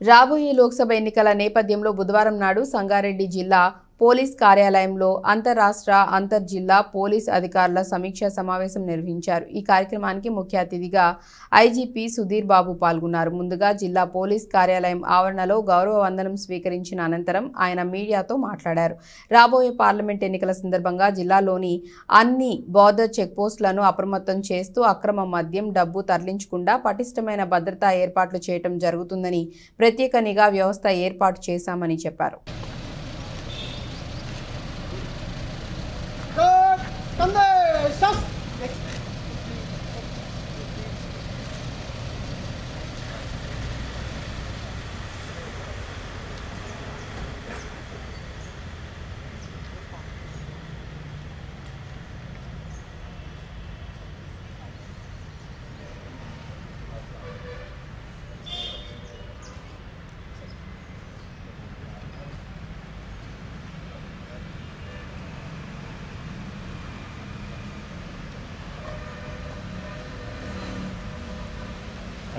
రాబోయే లోక్సభ ఎన్నికల నేపథ్యంలో బుధవారం నాడు సంగారెడ్డి జిల్లా పోలీస్ కార్యాలయంలో అంతరాష్ట్ర అంతర్జిల్లా పోలీస్ అధికారుల సమీక్షా సమావేశం నిర్వహించారు. ఈ కార్యక్రమానికి ముఖ్య అతిథిగా ఐజీపీ సుధీర్ బాబు పాల్గొన్నారు. ముందుగా జిల్లా పోలీస్ కార్యాలయం ఆవరణలో గౌరవ వందనం స్వీకరించిన అనంతరం ఆయన మీడియాతో మాట్లాడారు. రాబోయే పార్లమెంట్ ఎన్నికల సందర్భంగా జిల్లాలోని అన్ని బోర్డర్ చెక్పోస్టులను అప్రమత్తం చేస్తూ అక్రమ మద్యం డబ్బు తరలించకుండా పటిష్టమైన భద్రతా ఏర్పాట్లు చేయటం జరుగుతుందని ప్రత్యేక నిఘా వ్యవస్థ ఏర్పాటు చేశామని చెప్పారు.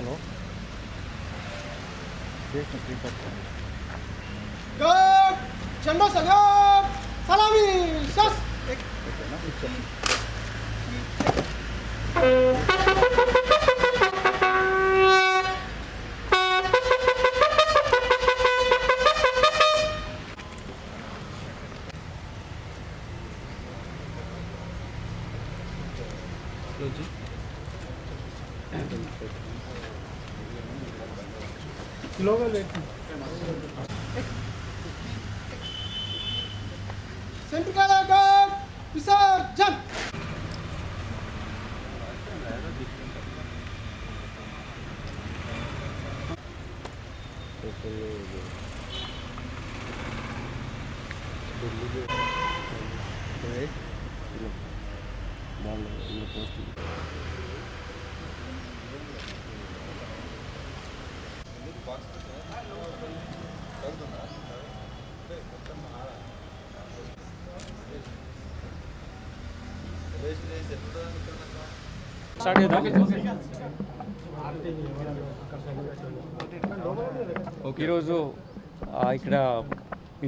Hello? Jason, please stop. Good! Chanda Sagar! Salami! Shas! Okay, now it's coming. Logic. Sentrikala good. Visarjan. Start చేద్దాం ఈరోజు ఇక్కడ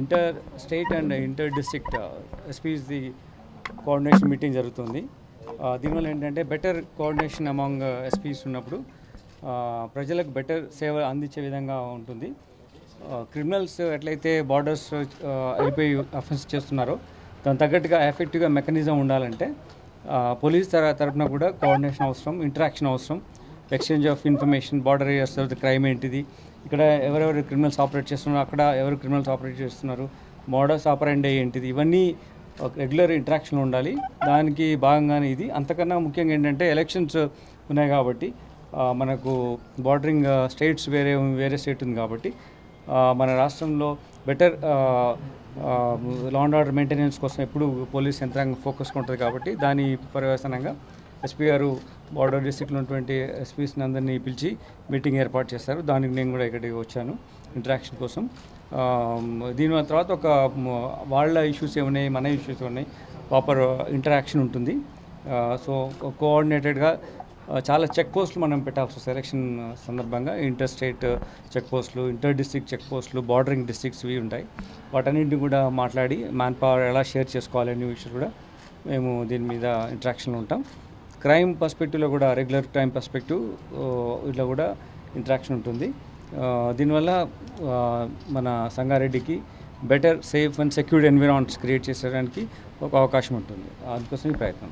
inter state and inter district ఎస్పీస్ది coordination meeting జరుగుతుంది. దీనివల్ల ఏంటంటే బెటర్ కోఆర్డినేషన్ అమాంగ్ ఎస్పీస్ ఉన్నప్పుడు ప్రజలకు బెటర్ సేవ అందించే విధంగా ఉంటుంది. క్రిమినల్స్ ఎట్లయితే బార్డర్స్ అయిపోయి అఫెన్స్ చేస్తున్నారో దాని తగ్గట్టుగా ఎఫెక్టివ్గా మెకానిజం ఉండాలంటే పోలీస్ తర తరపున కూడా కోఆర్డినేషన్ అవసరం ఇంటరాక్షన్ అవసరం. Exchange of information border areas తర్వాత క్రైమ్ ఏంటిది. ఇక్కడ ఎవరెవరు క్రిమినల్స్ ఆపరేట్ చేస్తున్నారు అక్కడ ఎవరు క్రిమినల్స్ ఆపరేట్ చేస్తున్నారు మోడల్స్ ఆపరెండే ఏంటిది. ఇవన్నీ ఒక రెగ్యులర్ ఇంటరాక్షన్ ఉండాలి. దానికి భాగంగానే ఇది. అంతకన్నా ముఖ్యంగా ఏంటంటే ఎలక్షన్స్ ఉన్నాయి కాబట్టి మనకు బార్డరింగ్ స్టేట్స్ వేరే వేరే స్టేట్ ఉంది కాబట్టి మన రాష్ట్రంలో better law and order maintenance కోసం ఎప్పుడు పోలీస్ యంత్రాంగం ఫోకస్గా ఉంటుంది కాబట్టి దాని పర్యవసనంగా ఎస్పీ గారు బార్డర్ డిస్ట్రిక్ట్లో ఉన్నటువంటి ఎస్పీస్ని అందరినీ పిలిచి మీటింగ్ ఏర్పాటు చేస్తారు. దానికి నేను కూడా ఇక్కడికి వచ్చాను ఇంటరాక్షన్ కోసం. దీని తర్వాత ఒక వాళ్ళ ఇష్యూస్ ఏమున్నాయి మన ఇష్యూస్ ఉన్నాయి ప్రాపర్ ఇంటరాక్షన్ ఉంటుంది. సో కోఆర్డినేటెడ్గా చాలా చెక్ పోస్టులు మనం పెట్టాల్సి వస్తుంది ఎలక్షన్ సందర్భంగా ఇంటర్ స్టేట్ చెక్ పోస్టులు ఇంటర్ డిస్ట్రిక్ట్ చెక్ పోస్టులు బార్డరింగ్ డిస్టిక్స్ ఇవి ఉంటాయి. వాటన్నింటిని కూడా మాట్లాడి మ్యాన్ పవర్ ఎలా షేర్ చేసుకోవాలి అనే విషయాలు కూడా మేము దీని మీద ఇంట్రాక్షన్లో ఉంటాం. క్రైమ్ పర్స్పెక్టివ్లో కూడా రెగ్యులర్ క్రైమ్ పర్స్పెక్టివ్ ఇట్లా కూడా ఇంట్రాక్షన్ ఉంటుంది. దీనివల్ల మన సంగారెడ్డికి better safe and secured environments create చేసేయడానికి ఒక అవకాశం ఉంటుంది. అందుకోసం ఈ ప్రయత్నం.